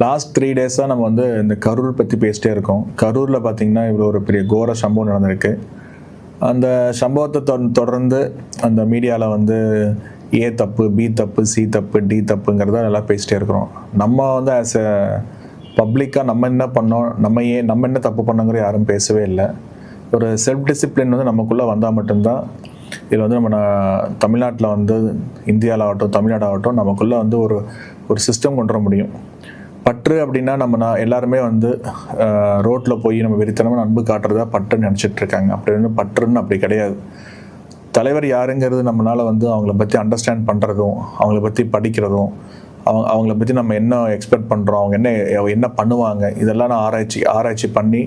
Last three டேஸாக நம்ம வந்து இந்த கரூர் பற்றி பேசிட்டே இருக்கோம். கரூரில் பார்த்தீங்கன்னா இவ்வளோ ஒரு பெரிய கோர சம்பவம் நடந்திருக்கு. அந்த சம்பவத்தை தொ- தொடர்ந்து அந்த மீடியாவில் வந்து ஏ தப்பு பி தப்பு சி தப்பு டி தப்புங்கிறத நல்லா பேசிட்டே இருக்கிறோம். நம்ம வந்து ஆஸ் எ பப்ளிக்காக நம்ம என்ன பண்ணோம் நம்ம ஏன் நம்ம என்ன தப்பு பண்ணோங்கிற யாரும் பேசவே இல்லை. ஒரு செல்ஃப் டிசிப்ளின் வந்து நமக்குள்ளே வந்தால் மட்டும்தான் இதில் வந்து நம்ம தமிழ்நாட்டில் வந்து இந்தியாவில் ஆகட்டும் தமிழ்நாடு ஆகட்டும் நமக்குள்ளே வந்து ஒரு ஒரு சிஸ்டம் கொண்டு வர முடியும். பற்று அப்படின்னா நம்ம நான் எல்லாருமே வந்து ரோட்டில் போய் நம்ம வெறித்தனமாக அன்பு காட்டுறதா பற்றுன்னு நினச்சிட்டு இருக்காங்க. அப்படி வந்து பற்றுன்னு அப்படி கிடையாது. தலைவர் யாருங்கிறது நம்மளால் வந்து அவங்கள பற்றி அண்டர்ஸ்டாண்ட் பண்ணுறதும் அவங்கள பற்றி படிக்கிறதும் அவங்க அவங்கள பற்றி நம்ம என்ன எக்ஸ்பெக்ட் பண்ணுறோம் அவங்க என்ன என்ன பண்ணுவாங்க இதெல்லாம் நான் ஆராய்ச்சி ஆராய்ச்சி பண்ணி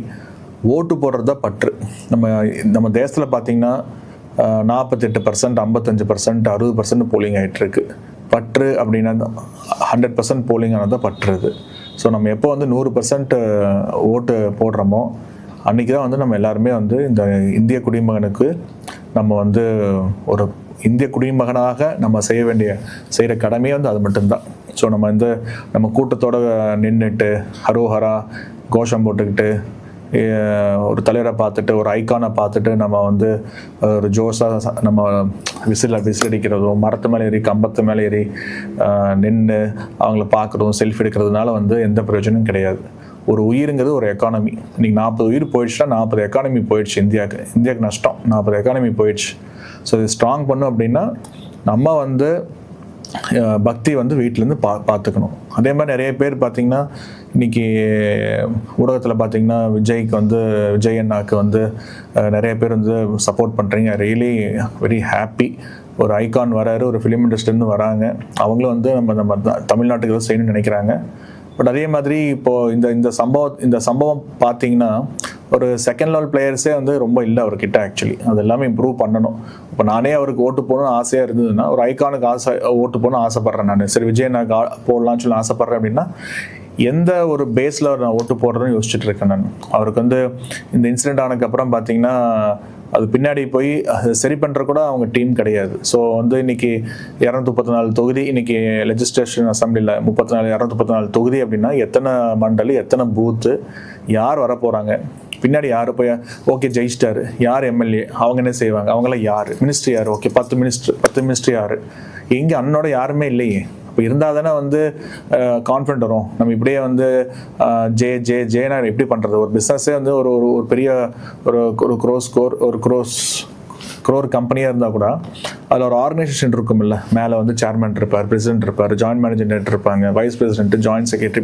ஓட்டு போடுறது தான் பற்று. நம்ம நம்ம தேசத்தில் பார்த்தீங்கன்னா நாற்பத்தெட்டு பர்சன்ட் ஐம்பத்தஞ்சு பர்சன்ட் அறுபது பர்சன்ட் போலிங் ஆகிட்டுருக்கு பற்று அப்படின்னா ஹண்ட்ரட் பர்சன்ட் போலிங்கானது தான் பற்றுறது ஸோ நம்ம எப்போ வந்து நூறு பர்சன்ட் ஓட்டு போடுறோமோ அன்றைக்கி தான் வந்து நம்ம எல்லாருமே வந்து இந்த இந்திய குடிமகனுக்கு நம்ம வந்து ஒரு இந்திய குடிமகனாக நம்ம செய்ய வேண்டிய செய்கிற கடமையே வந்து அது மட்டும்தான். ஸோ நம்ம வந்து நம்ம கூட்டத்தோடு நின்றுட்டு ஹரோஹரா கோஷம் போட்டுக்கிட்டு ஒரு தலைவரை பார்த்துட்டு ஒரு ஐக்கானை பார்த்துட்டு நம்ம வந்து ஒரு ஜோஸாக நம்ம விசில விசில் அடிக்கிறதும் மரத்து மேலே ஏறி கம்பத்து மேலே ஏறி நின்று அவங்கள பார்க்குறதும் செல்ஃபி எடுக்கிறதுனால வந்து எந்த பிரயோஜனமும் கிடையாது. ஒரு உயிருங்கிறது ஒரு எக்கானமி இன்னைக்கு நாற்பது உயிர் போயிடுச்சுன்னா நாற்பது எக்கானமி போயிடுச்சு இந்தியாவுக்கு. இந்தியாவுக்கு நஷ்டம். நாற்பது எக்கானமி போயிடுச்சு. ஸோ இது ஸ்ட்ராங் பண்ணும் அப்படின்னா நம்ம வந்து பக்தி வந்து வீட்டிலேருந்து பா பார்த்துக்கணும் அதே மாதிரி நிறைய பேர் பார்த்தீங்கன்னா இன்னைக்கு ஊடகத்தில் பார்த்தீங்கன்னா விஜய்க்கு வந்து விஜய் அண்ணாக்கு வந்து நிறைய பேர் வந்து சப்போர்ட் பண்ணுறீங்க ரியலி வெரி ஹாப்பி ஒரு ஐகான் வராரு ஒரு ஃபிலிம் இண்டஸ்ட்ரிலேருந்து வராங்க. அவங்களும் வந்து நம்ம நம்ம தமிழ்நாட்டுக்கு தான் செய்யணும்னு நினைக்கிறாங்க. பட் அதே மாதிரி இப்போது இந்த இந்த சம்பவம் இந்த சம்பவம் பார்த்தீங்கன்னா ஒரு செகண்ட் லெவல் பிளேயர்ஸே வந்து ரொம்ப இல்லை அவர்கிட்ட ஆக்சுவலி அது எல்லாமே இம்ப்ரூவ் பண்ணணும். இப்போ நானே அவருக்கு ஓட்டு போகணும்னு ஆசையாக இருந்ததுன்னா ஒரு ஐகானுக்கு ஆசை ஓட்டு போகணும்னு ஆசைப்பட்றேன் நான். சரி விஜய் நான் கா- சொல்லி ஆசைப்பட்றேன் அப்படின்னா எந்த ஒரு பேஸில் நான் ஓட்டு போடுறதுன்னு யோசிச்சுட்டு இருக்கேன் நான். அவருக்கு வந்து இந்த இன்சிடென்ட் ஆனதுக்கப்புறம் பார்த்தீங்கன்னா அது பின்னாடி போய் அதை சரி பண்ணுற கூட அவங்க டீம் கிடையாது. ஸோ வந்து இன்னைக்கு இரநூத்தி முப்பத்தி நாலு தொகுதி இன்னைக்கு லெஜிஸ்ட்ரேஷன் அசம்பிளியில் முப்பத்தி நாலு இரநூத்தி முப்பத்தி நாலு தொகுதி அப்படின்னா எத்தனை மண்டல் எத்தனை பூத்து யார் வர போகிறாங்க பின்னாடி யார் போய் ஓகே ஜெயிச்சிட்டாரு. யார் எம்எல்ஏ அவங்க என்ன செய்வாங்க? அவங்களாம் யார்? மினிஸ்ட்ரி யார்? ஓகே பத்து மினிஸ்டர் பத்து மினிஸ்ட்ரி யார்? எங்கே அண்ணோட யாருமே இல்லையே. இப்போ இருந்தால் தானே வந்து கான்ஃபிடென்ட் வரும். நம்ம இப்படியே வந்து ஜே ஜே ஜேனா எப்படி பண்ணுறது ஒரு பிஸ்னஸே வந்து ஒரு ஒரு ஒரு பெரிய ஒரு ஒரு க்ரோஸ் ஸ்கோர் ஒரு க்ரோஸ் க்ரோர் கம்பெனியாக இருந்தால் கூட அதில் ஒரு ஆர்கனைசேஷன் இருக்கும்ல. மேலே வந்து சேர்மன் இருப்பார் பிரசிடென்ட் இருப்பார் ஜாயின்ட் மேனேஜர் இருப்பாங்க வைஸ் பிரசிடென்ட் ஜாயின்ட் செக்ரட்டரி